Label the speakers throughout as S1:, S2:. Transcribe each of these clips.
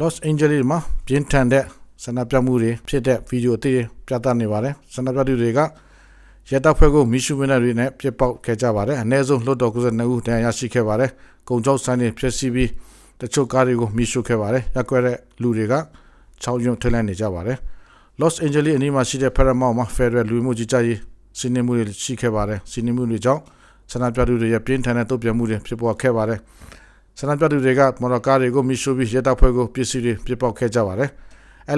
S1: Los Angeles မှာပြင်းထန်တဲ့ဆန္ဒပြမှုတွေဖြစ်တဲ့ဗီဒီယိုအသေးပြသနေပါတယ်ဆန္ဒပြသူတွေကရဲတပ်ဖွဲ့ကိုမီရှူမင်းတွေနဲ့ပြစ်ပေါက်ခဲ့ကြပါတယ်အ ਨੇ ဆုံးလွတ်တော်92ဦးတရားရရှိခဲ့ပါတယ်ကုံကြောက်ဆိုင်တွေဖျက်ဆီးပြီးတချို့ကားတွေကိုမီရှူခဲ့ပါတယ်ရက်ွက်တဲ့လူတွေက6ရုံထလှမ်းနေကြပါတယ် Los Angeles အနီးမှာရှိတဲ့ Paramount မှာ Federal လူမှုကြီးကြပ်ရေးစီနေမှုတွေရှိခဲ့ပါတယ်စီနေမှုတွေကြောင့်ဆန္ဒပြသူတွေရဲ့ပြင်းထန်တဲ့တုံ့ပြန်မှုတွေဖြစ်ပေါ်ခဲ့ပါတယ် ဆန္ဒပြသူတွေကမော်တော်ကားတွေကိုမီရှူပြီးရဲတပ်ဖွဲ့ကိုပစ္စည်းတွေပြစ်ပေါက်ခဲ့ကြပါတယ်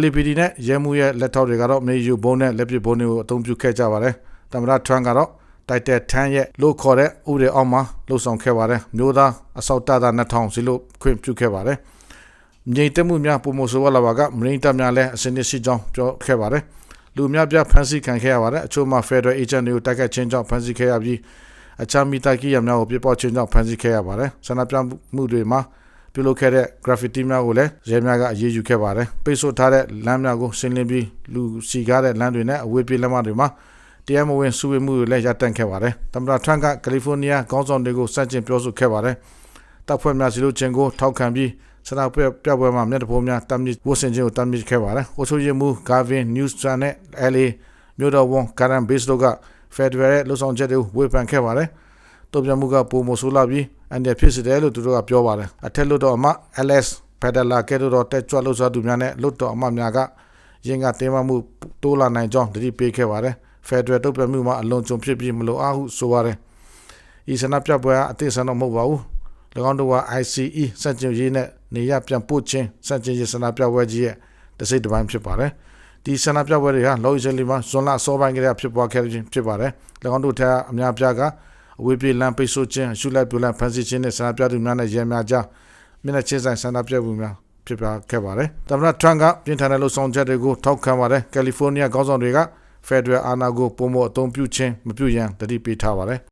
S1: LPD နဲ့ရဲမှုရဲ့လက်ထောက်တွေကတော့မေယူဘုံနဲ့လက်ပစ်ဘုံတွေကိုအသုံးပြုခဲ့ကြပါတယ်တမရထရန်ကတော့တိုက်တဲ့ထန်းရဲ့လို့ခေါ်တဲ့ဥတွေအောက်မှာလှုပ်ဆောင်ခဲ့ပါတယ်မျိုးသားအစောက်တတာ2000စီလို့ခွင့်ပြုခဲ့ပါတယ်မြိတ်တက်မှုများပုံမဆိုးလာပါကမရင်းတပ်များလည်းအစင်းရှိကြောင်းပြောခဲ့ပါတယ်လူများပြဖမ်းဆီးခံခဲ့ရပါတယ်အချို့မှာ Federal Agent တွေကိုတိုက်ခတ်ခြင်းကြောင့်ဖမ်းဆီးခဲ့ရပြီး အခြားမိသားကိရများကိုပြစ်ပေါက်ခြင်းကြောင့်ဖမ်းဆီးခဲ့ရပါတယ်ဆန္ဒပြမှုတွေမှာပြုလုပ်ခဲ့တဲ့ graffiti များကိုလည်းရဲများကအရေးယူခဲ့ပါတယ်ပိတ်ဆို့ထားတဲ့လမ်းများကိုရှင်းလင်းပြီးလူစီကားတဲ့လမ်းတွေနဲ့အဝေးပြေးလမ်းမတွေမှာတရားမဝင်စုဝေးမှုတွေလည်းရပ်တန့်ခဲ့ပါတယ်သမ္မတထရန့်ကကယ်လီဖိုးနီးယားခေါင်းဆောင်တွေကိုစတင်ပြောဆိုခဲ့ပါတယ်တပ်ဖွဲ့များစီလို့ချင်းကိုထောက်ခံပြီးဆန္ဒပြပြပွဲမှာမျက်နှာဖုံးများတမ်းမြစ်ဝတ်ဆင်ခြင်းကိုတမ်းမြစ်ခဲ့ပါတယ်။အိုချိုရီမူဂါဗင်နျူးစတန်နဲ့ LA မြို့တော်ဝန်ကာရန်ဘေ့စ်တို့က ဖက်ဒရယ်ရဲ့လှုပ်ဆောင်ချက်တွေကိုဝေဖန်ခဲ့ပါတယ်။တုံ့ပြန်မှုကပုံမဆိုးလာပြီးအန်ဒီဖြစ်စေတယ်လို့သူတို့ကပြောပါတယ်။အထက်လွှတ်တော်အမ LS ဖက်ဒလာကဲတော့တက်ကြွလှုပ်ရှားသူများနဲ့လွှတ်တော်အမများကရင်ကတင်းမမှုတိုးလာနိုင်ကြောင်းတတိပေးခဲ့ပါတယ်။ဖက်ဒရယ်တုံ့ပြန်မှုမှာအလွန်ကြုံဖြစ်ပြီးမလိုအားဟုဆိုပါတယ်။ဤဆန္ဒပြပွဲအသေးစံတော့မဟုတ်ပါဘူး။၎င်းတို့က ICE စက်ကြင်ရေးနဲ့နေရပြန်ပို့ခြင်းစက်ကြင်ရေးဆန္ဒပြပွဲကြီးရဲ့တစိတ်တစ်ပိုင်းဖြစ်ပါတယ်။ ဒီဆန္ဒပြပွဲတွေဟာလော်ရီဇလီမှာဇွန်လအစောပိုင်းကတည်းကဖြစ်ပွားခဲ့ခြင်းဖြစ်ပါတယ်။၎င်းတို့ထက်အများပြားကအဝေးပြေးလမ်းပိတ်ဆို့ခြင်းအရှုလိုက်ပြလမ်းဖမ်းဆီးခြင်းနဲ့ဆန္ဒပြသူများနဲ့ရဲများကြားမျက်နှာချင်းဆိုင်ဆန္ဒပြမှုများဖြစ်ပွားခဲ့ပါတယ်။သမ္မတထရန့်ကပြင်းထန်တဲ့လှုပ်ဆောင်ချက်တွေကိုထောက်ခံပါတယ်။ကယ်လီဖိုးနီးယားခေါင်းဆောင်တွေကဖက်ဒရယ်အာဏာကိုပုံမအသုံးပြုခြင်းမပြုရန်တတိပေးထားပါတယ်။